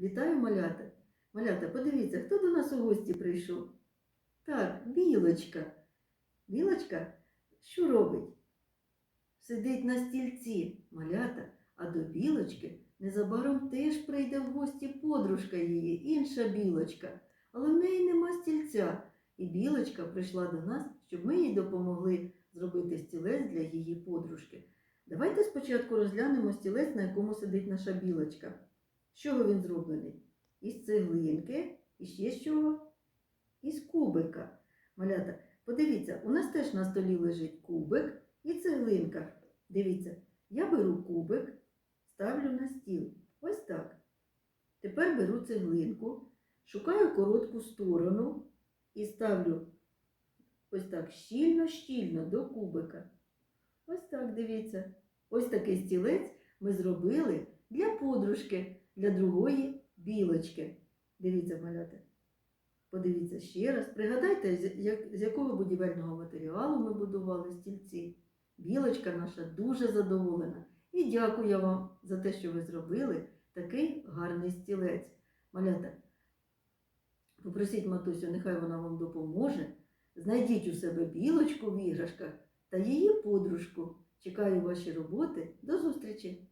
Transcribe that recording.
Вітаю, малята. Малята, подивіться, хто до нас у гості прийшов? Так, білочка. Білочка що робить? Сидить на стільці, малята, а до білочки незабаром теж прийде в гості подружка її, інша білочка. Але в неї нема стільця. І білочка прийшла до нас, щоб ми їй допомогли зробити стілець для її подружки. Давайте спочатку розглянемо стілець, на якому сидить наша білочка. Чого він зроблений? Із цеглинки і ще з чого? Із кубика. Малята, подивіться, у нас теж на столі лежить кубик і цеглинка. Дивіться, я беру кубик, ставлю на стіл. Ось так. Тепер беру цеглинку, шукаю коротку сторону і ставлю ось так щільно-щільно до кубика. Ось так, дивіться. Ось такий стілець ми зробили для подружки, для другої білочки. Дивіться, малята. Подивіться ще раз. Пригадайте, з якого будівельного матеріалу ми будували стільці. Білочка наша дуже задоволена. І дякую вам за те, що ви зробили такий гарний стілець. Малята, попросіть матусю, нехай вона вам допоможе. Знайдіть у себе білочку в іграшках та її подружку. Чекаю ваші роботи. До зустрічі!